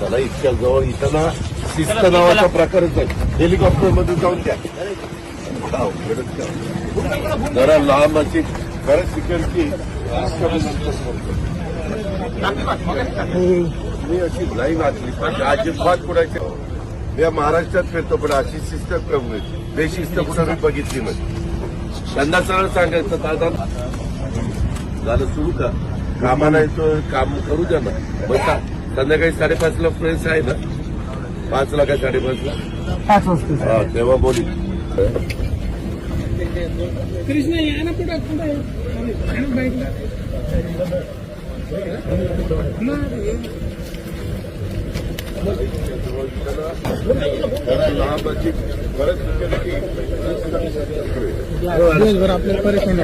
मला इतक्या जवळ इथं ना शिस्त नावाचा प्रकारच आहे हेलिकॉप्टरमध्ये जाऊन द्या. जरा लांब अशी खरंच तिकडची मी अशी लाईन आखली पाहिजे अजिबात कुणाची मी या महाराष्ट्रात फिरतो पण अशी शिस्त कमी बेशिस्त कुठं मी बघितली नाही. त्यांना सरळ सांगायचं दादा झालं सुरू का कामाला येतो काम करू द्या ना. बसा संध्याकाळी साडेपाचला फ्रेंड्स आहे ना? पाचला काय साडेपाचला? पाच वाजता. हा तेव्हा बोली. कृष्ण या ना पुढे पुढे. बाईकला आपल्याला परेशानी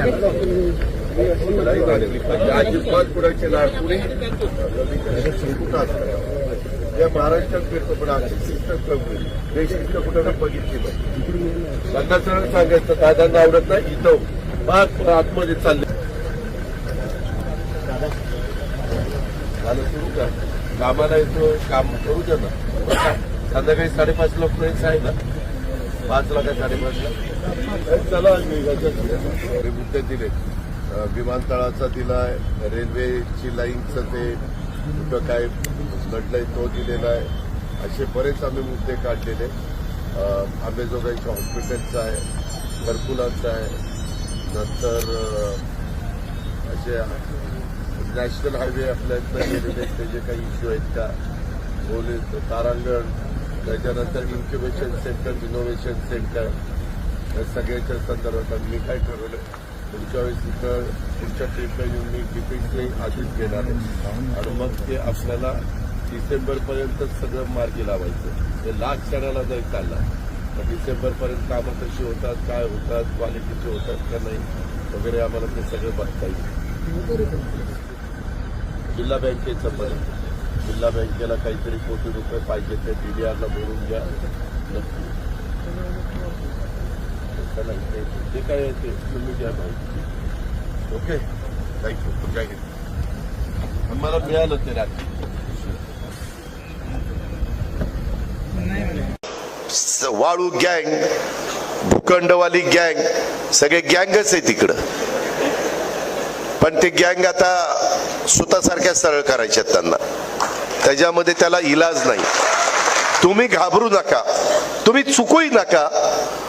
आहे. लाईन आलेली पाहिजे अजिबात कुणाचे लाड कुणी या महाराष्ट्रात फिरतो पण अशी शिस्त कमी बेशिस्त कुठं मी बघितली नाही त्यांना सरळ सांगायचं दादांना आवडत नाही इथं पाच आतमध्ये चालले झालं सुरू का कामाला येतो काम करू द्या ना संध्याकाळी साडेपाच लोक फ्रेंड्स आहे ना पाच लाख साडेपाच लाख चला मुद्दे दिले विमानतळाचा दिला आहे रेल्वेची लाईनचं ते कुठं काय घडलंय तो दिलेला आहे. असे बरेच आम्ही मुद्दे काढलेले. आंबेजोगाईच्या हॉस्पिटलचा आहे घरकुलाचा आहे नंतर असे नॅशनल हायवे आपल्या इथं गेलेले ते जे काही इश्यू आहेत का पोलीस तारांगण त्याच्यानंतर इन्क्युबेशन सेंटर इनोव्हेशन सेंटर या सगळ्याच्या संदर्भात मी काय ठरवलं? पुढच्या वेळेस तिथं पुढच्या ट्रीपला येऊन मी डिपिटचे आधीच घेणार आहे. आणि मग ते आपल्याला डिसेंबरपर्यंत सगळं मार्गी लावायचं. ते लाख क्षणाला जर चालला तर डिसेंबरपर्यंत कामं कशी होतात काय होतात क्वालिटीचे होतात का नाही वगैरे आम्हाला ते सगळं बघता येईल. जिल्हा बँकेचं पण. जिल्हा बँकेला काहीतरी कोटी रुपये पाहिजे ते डीडीआरला बोलून घ्या. नक्की. तसं नाही ते जे काय ते तुम्ही माहिती ओके. थँक्यू जय हिंद मला मिळालं ते रात्री. वाळू गँग भूखंडवाली गँग सगळे गँगच आहे तिकडं. पण ते गँग आता स्वतःसारख्या सरळ करायच्यात त्यांना. त्याच्यामध्ये त्याला इलाज नाही. तुम्ही घाबरू नका. तुम्ही चुकूही नका.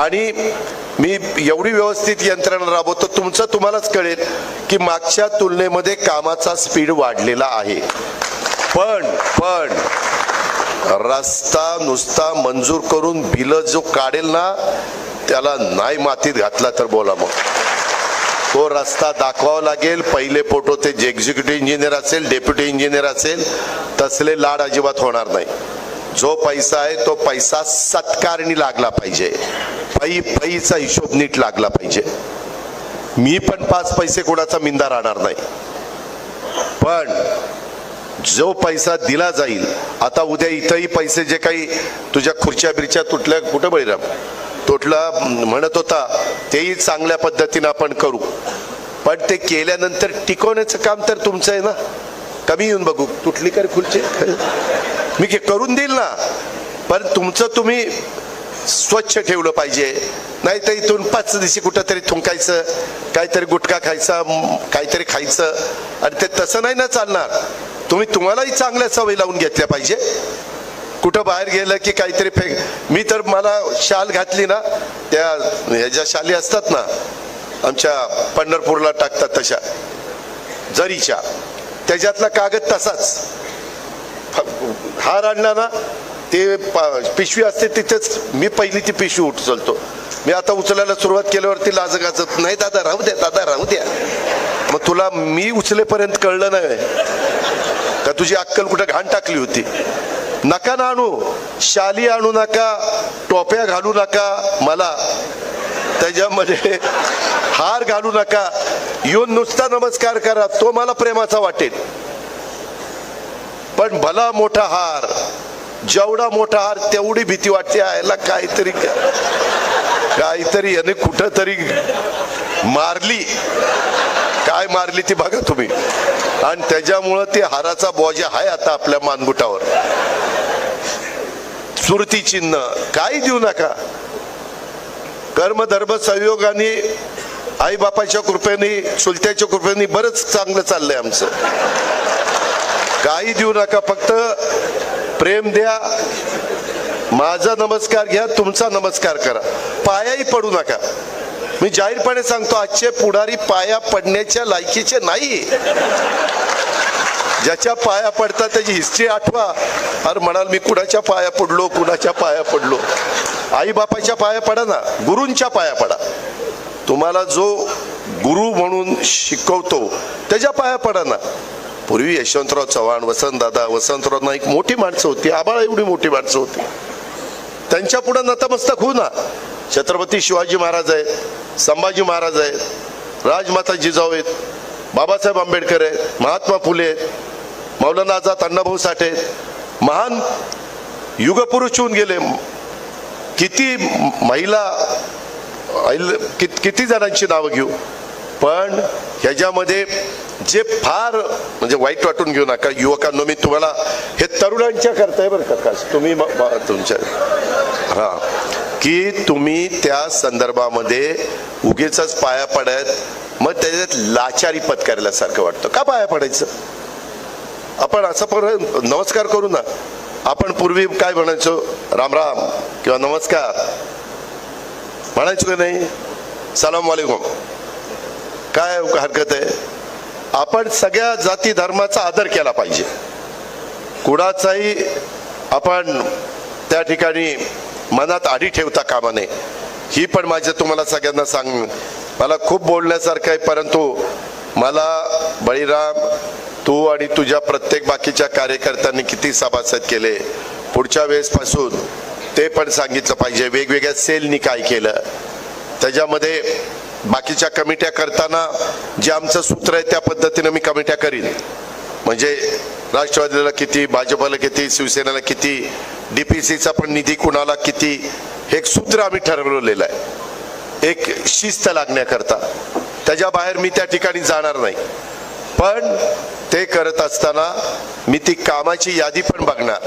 आणि मी एवढी व्यवस्थित यंत्रणा राबवतो तुमचं तुम्हालाच कळेल की मागच्या तुलनेमध्ये कामाचा स्पीड वाढलेला आहे. पण पण रस्ता नुसता मंजूर करून बिल जो काढेल ना त्याला नाही मातीत घातला तर बोला मग. तो रस्ता दाखवावा लागेल पहिले फोटो ते जे एक्झिक्युटिव्ह इंजिनियर असेल डेप्युटी इंजिनियर असेल तसले लाड अजिबात होणार नाही. जो पैसा आहे तो पैसा सत्कारणी लागला पाहिजे. पायी पायीचा हिशोब नीट लागला पाहिजे. मी पण पाच पैसे कोणाचा मिंदा राहणार नाही. पण जो पैसा दिला जाईल आता उद्या इथंही पैसे जे काही तुझ्या खुर्च्या बिरच्या तुटल्या कुठं बळीराम? तुटला म्हणत होता तेही चांगल्या पद्धतीनं आपण करू. पण ते केल्यानंतर टिकवण्याचं काम तर तुमचं आहे ना? कमी येऊन बघू. तुटली कर खुर्ची? मी करून देईल ना. पण तुमचं तुम्ही स्वच्छ ठेवलं पाहिजे. नाही तर इथून पाच दिवशी कुठंतरी थुंकायचं काहीतरी गुटखा खायचा काहीतरी खायचं. आणि ते तसं नाही ना चालणार. तुम्ही तुम्हालाही चांगल्या सवयी लावून घेतल्या पाहिजे. कुठं बाहेर गेलं की काहीतरी फेक मी तर मला शाल घातली ना त्या ह्याच्या शाली असतात ना आमच्या पंढरपूरला टाकतात तशा जरीच्या त्याच्यातला कागद तसाच. हार आणला ना ते पा- पिशवी असते तिथेच. मी पहिली ती पिशवी उचलतो. मी आता उचलायला सुरुवात केल्यावरती लाज गाजत नाही दादा राहू द्या दादा राहू द्या. मग तुला मी उचलेपर्यंत कळलं नाही. का तुझी अक्कल कुठं घाण टाकली होती? नका ना आणू शाली आणू नका टोप्या घालू नका मला. त्याच्यामध्ये हार घालू नका. येऊन नुसता नमस्कार करा तो मला प्रेमाचा वाटेल. पण भला मोठा हार. जेवढा मोठा हार तेवढी भीती वाटते यायला काहीतरी काहीतरी याने कुठं तरी मारली. काय मारली ती बघा तुम्ही. आणि त्याच्यामुळं ते हाराचा बोजा आहे आता आपल्या मानगुटावर. सुरती चिन्ह काही देऊ नका. कर्म धर्म संयोगाने आई बापाच्या कृपेने चुलत्याच्या कृपेने बरंच चांगलं चाललंय आमचं. काही देऊ नका फक्त प्रेम द्या माझा नमस्कार घ्या तुमचा नमस्कार करा. पायाही पडू नका. मी जाहीरपणे सांगतो आजचे पुढारी पाया पडण्याच्या लायकीचे नाही ज्याच्या पाया पडतात त्याची हिस्ट्री आठवा. अरे म्हणाल मी कुणाच्या पाया पडलो कुणाच्या पाया पडलो? आई बापाच्या पाया पडा ना गुरूंच्या पाया पडा. तुम्हाला जो गुरु म्हणून शिकवतो त्याच्या पाया पडा ना. पूर्वी यशवंतराव चव्हाण वसंतदादा वसंतराव नाईक मोठी माणसं होती. आबाळ एवढी मोठी माणसं होती. त्यांच्या पुढे नतमस्तक होऊ ना. छत्रपती शिवाजी महाराज आहेत संभाजी महाराज आहेत राजमाता जिजाऊ आहेत बाबासाहेब आंबेडकर आहेत महात्मा फुले आहेत मौलाना आझाद अण्णाभाऊ साठे महान युगपुरुष होऊन गेले. किती महिला कित- किती जणांची नावं घेऊ. पण ह्याच्यामध्ये जे फार म्हणजे वाईट वाटून घेऊ नका युवकांनो मी तुम्हाला हे तरुणांच्या करताय बरं का खास तुम्ही तुमच्या हा. की तुम्ही त्या संदर्भामध्ये उगीच पाया पडत मग त्याच्यात लाचारी पत्करल्यासारखं वाटतं. का पाया पडायचं? आपण असं पण नमस्कार करू ना. आपण पूर्वी काय म्हणायचो? राम राम किंवा नमस्कार. म्हणायचो का नाही? सलाम वालेकुम. काय हरकत आहे? आपण सगळ्या जाती धर्माचा आदर केला पाहिजे. कुणाचाही आपण त्या ठिकाणी मनात आडी ठेवता कामा नये. ही पण माझं तुम्हाला सगळ्यांना सांग मला खूप बोलण्यासारखं आहे परंतु मला बळीराम तू आणि तुझ्या प्रत्येक बाकीच्या कार्यकर्त्यांनी किती सभासद केले पुढच्या वेळेसपासून ते पण सांगितलं पाहिजे. वेगवेगळ्या सेलनी काय केलं. त्याच्यामध्ये बाकीच्या कमिट्या करताना जे आमचं सूत्र आहे त्या पद्धतीनं मी कमिट्या करीन. म्हणजे राष्ट्रवादीला किती भाजपला किती शिवसेनेला किती डीपीसीचा पण निधी कुणाला किती हे एक सूत्र आम्ही ठरवलेलं आहे. एक शिस्त लागण्याकरता. त्याच्या बाहेर मी त्या ठिकाणी जाणार नाही. पण ते करत असताना मी ती कामाची यादी पण बघणार.